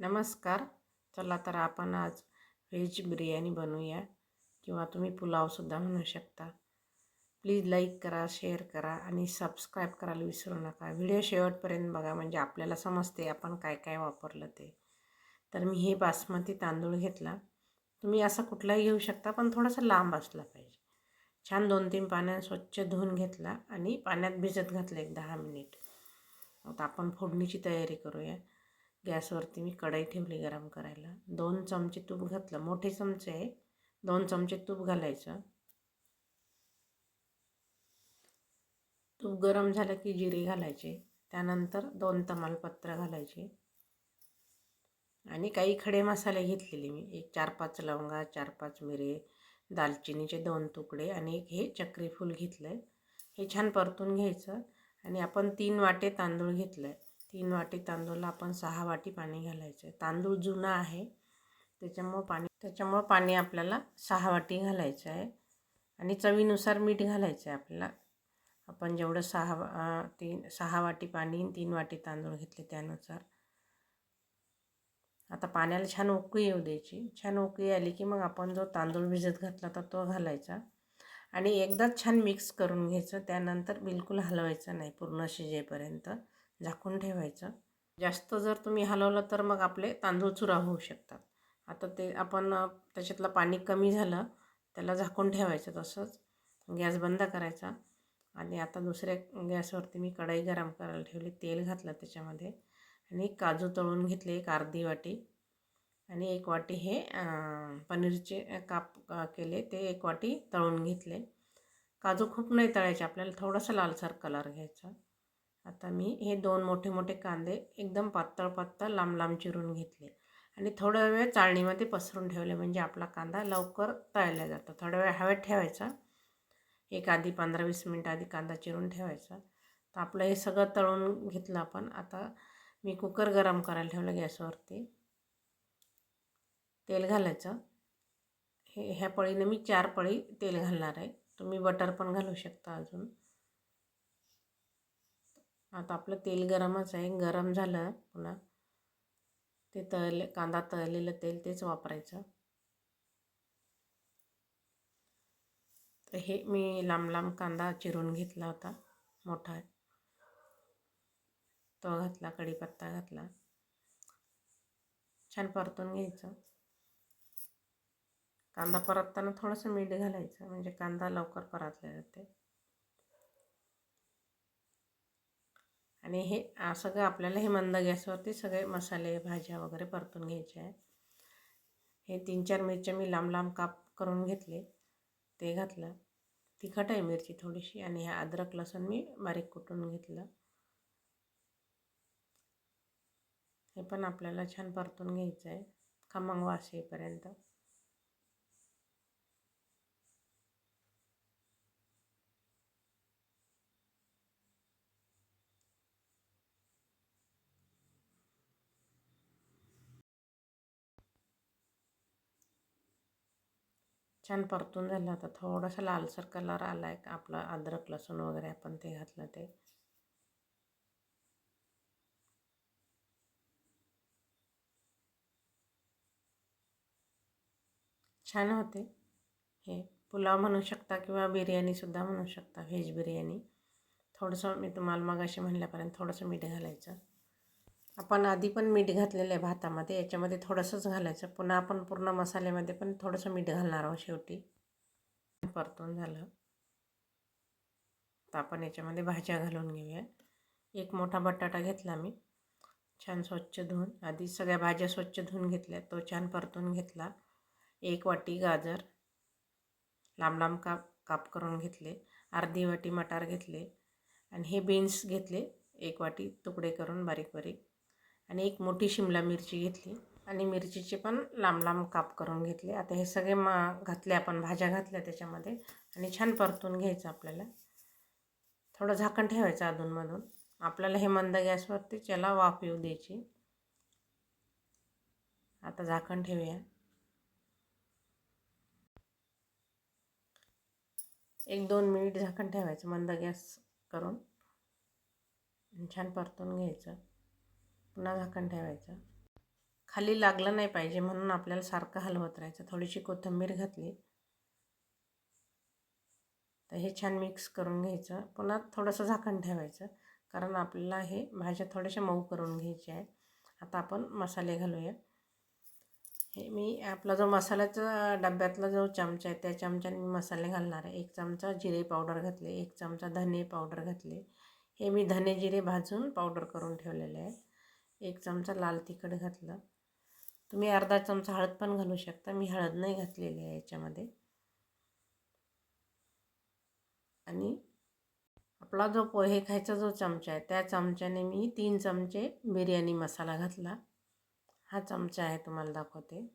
नमस्कार. चला तर आपण आज व्हेज बिर्याणी बनवूया किंवा तुम्ही पुलावसुद्धा म्हणू शकता. प्लीज लाईक करा शेअर करा आणि सबस्क्राईब करायला विसरू नका. व्हिडिओ शेवटपर्यंत बघा म्हणजे आपल्याला समजते आपण काय काय वापरलं ते. तर मी हे बासमती तांदूळ घेतला. तुम्ही असा कुठलाही घेऊ शकता पण थोडासा लांब असला पाहिजे. छान दोन तीन पाण्यात स्वच्छ धुवून घेतला आणि पाण्यात भिजत घातलं एक दहा मिनिट. आता आपण फोडणीची तयारी करूया. गॅसवरती मी कढई ठेवली गरम करायला. दोन चमचे तूप घातलं. मोठे चमचे आहे. दोन चमचे तूप घालायचं. तूप गरम झालं की जिरे घालायचे. त्यानंतर दोन तमालपत्र घालायचे. आणि काही खडे मसाले घेतलेले मी. एक चार पाच लवंगा चार पाच मिरे दालचिनीचे दोन तुकडे आणि एक हे चक्रीफूल घेतलं आहे हे छान परतून घ्यायचं. आणि आपण तीन वाटे तांदूळ घेतलं आहे तीन वाटी तांदूळला आपण सहा वाटी पाणी घालायचं आहे. तांदूळ जुना आहे. त्याच्यामुळं पाणी त्याच्यामुळं पाणी आपल्याला सहा वाटी घालायचं आहे. आणि चवीनुसार मीठ घालायचं आहे आपल्याला. आपण जेवढं सहा तीन सहा वाटी पाणी तीन वाटी तांदूळ घेतले त्यानुसार. आता पाण्याला छान उकळी येऊ द्यायची. छान उकळी आली की मग आपण जो तांदूळ भिजत घातला तर तो घालायचा. आणि एकदाच छान मिक्स करून घ्यायचं. त्यानंतर बिलकुल हलवायचं नाही. पूर्ण शिजेपर्यंत. झाकून ठेवायचं. जास्त जर तुम्ही हलवलं तर मग आपले तांदूळ चुरा होऊ शकतात. आता ते आपण त्याच्यातलं पाणी कमी झालं त्याला झाकून ठेवायचं तसंच. गॅस बंद करायचा. आणि आता दुसऱ्या गॅसवरती मी कढई गरम करायला ठेवली तेल घातलं त्याच्यामध्ये. आणि काजू तळून घेतले एक अर्धी वाटी. आणि एक वाटी हे पनीरचे काप केले ते एक वाटी तळून घेतले. काजू खूप नाही तळायचे आपल्याला थोडासा लालसर कलर घ्यायचा. आता मी हे दोन मोठे मोठे कांदे एकदम पातळ पातळ लांब लांब चिरून घेतले. आणि थोडा वेळ चाळणीमध्ये पसरून ठेवले म्हणजे आपला कांदा लवकर तळला जातो. थोडा वेळ हवेत ठेवायचा. एक आधी पंधरा वीस मिनटं आधी कांदा चिरून ठेवायचा. तर आपलं हे सगळं तळून घेतलं आपण. आता मी कुकर गरम करायला ठेवलं गॅसवरती. तेल घालायचं. हे ह्या पळीने मी चार पळी तेल घालणार आहे. तुम्ही बटर पण घालू शकता अजून. आता आपलं तेल गरमच आहे. गरम झालं पुन्हा ते तळले कांदा तळलेलं तेल तेच वापरायचं. तर हे मी लांब लांब कांदा चिरून घेतला होता मोठा. तो घातला कढीपत्ता घातला. छान परतून घ्यायचं. कांदा परतताना थोडंसं मीठ घालायचं म्हणजे कांदा लवकर परतले जाते आणि हे सगळं आपल्याला हे मंद गॅसवरती सगळे मसाले भाज्या वगैरे परतून घ्यायचे आहे हे तीन चार मिरच्या मी लांब लांब काप करून घेतले ते घातलं. तिखट आहे मिरची थोडीशी आणि ह्या अद्रक लसूण मी बारीक कुटून घेतलं. हे पण आपल्याला छान परतून घ्यायचं आहे खमंग वास येईपर्यंत. छान परतून झालं. आता थोडासा लालसर कलर आला आहे आपला अद्रक लसूण वगैरे आपण ते घातलं ते. छान होते. हे पुलाव म्हणू शकता किंवा बिर्याणीसुद्धा म्हणू शकता व्हेज बिर्याणी. थोडंसं मी तुम्हाला मग असे म्हणल्यापर्यंत थोडंसं मीठ घालायचं. आपण आधी पण मीठ घातलेलं आहे भातामध्ये याच्यामध्ये थोडंसंच घालायचं. पुन्हा आपण पूर्ण मसाल्यामध्ये पण थोडंसं मीठ घालणार आहोत शेवटी. परतून झालं. तर आपण याच्यामध्ये भाज्या घालून घेऊया. एक मोठा बटाटा घेतला मी. छान स्वच्छ धुवून. आधी सगळ्या भाज्या स्वच्छ धुवून घेतल्या तो छान परतून घेतला. एक वाटी गाजर. लांब लांब काप काप करून घेतले. अर्धी वाटी मटार घेतले. आणि हे बीन्स घेतले. एक वाटी तुकडे करून बारीक बारीक. आणि एक मोठी शिमला मिरची घेतली आणि मिरचीचे पण लांब लांब काप करून घेतले. आता हे सगळे मा घातले आपण भाज्या घातल्या त्याच्यामध्ये आणि छान परतून घ्यायचं आपल्याला. थोडं झाकण ठेवायचं अधूनमधून. आपल्याला हे मंद गॅसवरती त्याला वाफ येऊ द्यायची. आता झाकण ठेवूया. एक दोन मिनिट झाकण ठेवायचं मंद गॅस करून. छान परतून घ्यायचं. पुन्हा झाकण ठेवायचं. खाली लागलं नाही पाहिजे म्हणून आपल्याला सारखं हलवत राहायचं. थोडीशी कोथिंबीर घातली. तर हे छान मिक्स करून घ्यायचं. पुन्हा थोडंसं झाकण ठेवायचं. कारण आपल्याला हे भाज्या थोड्याशा मऊ करून घ्यायच्या आहे आता आपण मसाले घालूया. हे मी आपला जो मसाल्याचा डब्यातला जो चमचा आहे त्या चमच्याने मी मसाले घालणार आहे. एक चमचा जिरे पावडर घातले. एक चमचा धने पावडर घातले. हे मी धने जिरे भाजून पावडर करून ठेवलेले आहे. एक चमचा लाल तिखट घातलं. तुम्ही अर्धा चमचा हळद पण घालू शकता. मी हळद नाही घातलेली आहे याच्यामध्ये. आणि आपला जो पोहे खायचा जो चमचा आहे त्या चमच्याने मी तीन चमचे बिर्याणी मसाला घातला. हा चमचा आहे तुम्हाला दाखवते.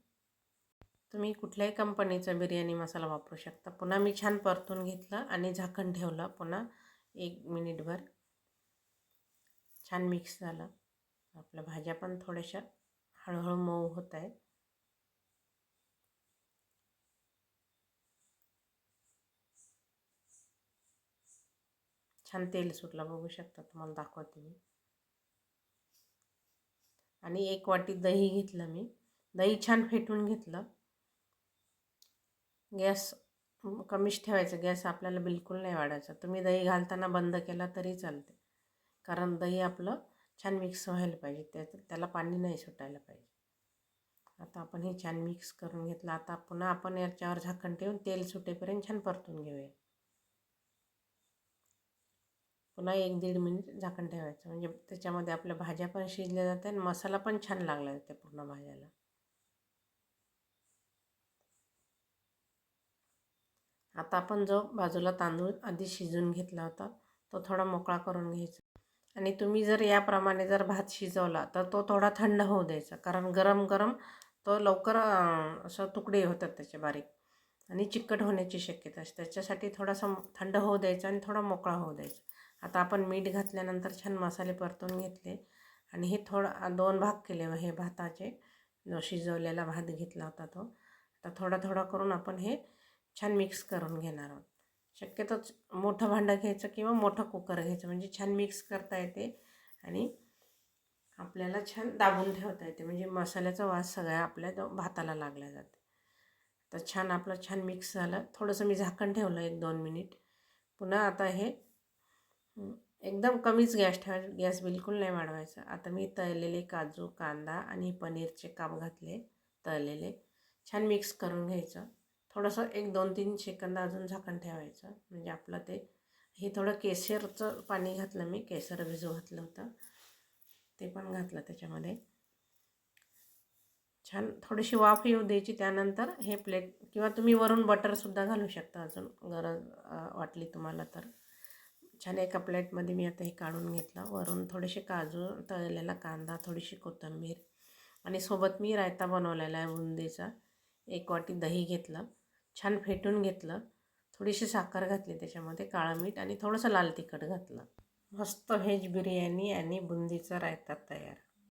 तुम्ही कुठल्याही कंपनीचा बिर्याणी मसाला वापरू शकता. पुन्हा मी छान परतून घेतलं आणि झाकण ठेवलं. पुन्हा एक मिनिटभर छान मिक्स झालं. आपल्या भाज्या पण थोड्याशा हळूहळू मऊ होत आहेत. छान तेल सुटला बघू शकता तुम्हाला दाखवते मी. आणि एक वाटी दही घेतलं मी. दही छान फेटून घेतलं. गॅस कमीच ठेवायचं गॅस आपल्याला बिलकुल नाही वाढायचा. तुम्ही दही घालताना बंद केला तरी चालते. कारण दही आपलं छान मिक्स व्हायला पाहिजे. त्या त्याला पाणी नाही सुटायला पाहिजे. आता आपण हे छान मिक्स करून घेतलं. आता पुन्हा आपण याच्यावर झाकण ठेवून तेल सुटेपर्यंत छान परतून घेऊया. पुन्हा एक दीड मिनिट झाकण ठेवायचं. म्हणजे त्याच्यामध्ये आपल्या भाज्या पण शिजल्या जातात आणि मसाला पण छान लागला जाते पूर्ण भाज्याला. आता आपण जो बाजूला तांदूळ आधी शिजून घेतला होता तो थोडा मोकळा करून घ्यायचा. आणि तुम्ही जर याप्रमाणे जर भात शिजवला तर तो थोडा थंड होऊ द्यायचा. कारण गरम गरम तो लवकर असं तुकडे होतात त्याचे बारीक. आणि चिकट होण्याची शक्यता असते. त्याच्यासाठी थोडासा थंड होऊ द्यायचा आणि थोडा मोकळा होऊ द्यायचा. आता आपण मीठ घातल्यानंतर छान मसाले परतून घेतले. आणि हे थोडं दोन भाग केले हे भाताचे. जो शिजवलेला भात घेतला होता तो. आता थोडा थोडा करून आपण हे छान मिक्स करून घेणार आहोत. शक्यतो मोठं भांडं घ्यायचं किंवा मोठं कुकर घ्यायचं म्हणजे छान मिक्स करता येते आणि आपल्याला छान दाबून ठेवता येते. म्हणजे मसाल्याचा वास सगळ्या आपल्या भाताला लागला जाते. तर छान आपलं छान मिक्स झालं. थोडंसं मी झाकण ठेवलं एक दोन मिनिट. पुन्हा आता हे एकदम कमीच गॅस ठेवायचा गॅस बिलकुल नाही वाढवायचा. आता मी तळलेले काजू कांदा आणि पनीरचे काप घातले तळलेले. छान मिक्स करून घ्यायचं. थोडंसं एक दोन तीन सेकंद अजून झाकण ठेवायचं. म्हणजे आपलं ते हे थोडं केसरचं पाणी घातलं मी केसर भिजू घातलं होतं. ते पण घातलं त्याच्यामध्ये. छान थोडीशी वाफ येऊ द्यायची त्यानंतर हे प्लेट किंवा तुम्ही वरून बटरसुद्धा घालू शकता अजून गरज वाटली तुम्हाला तर. छान एका प्लेटमध्ये मी आता हे काढून घेतलं. वरून थोडेसे काजू तळलेला कांदा थोडीशी कोथिंबीर आणि सोबत मी रायता बनवलेला आहे बुंदीचा. एक वाटी दही घेतलं. छान फेटून घेतलं. थोडीशी साखर घातली त्याच्यामध्ये काळं मीठ आणि थोडंसं लाल तिखट घातलं. मस्त व्हेज बिर्याणी आणि बुंदीचा रायता तयार.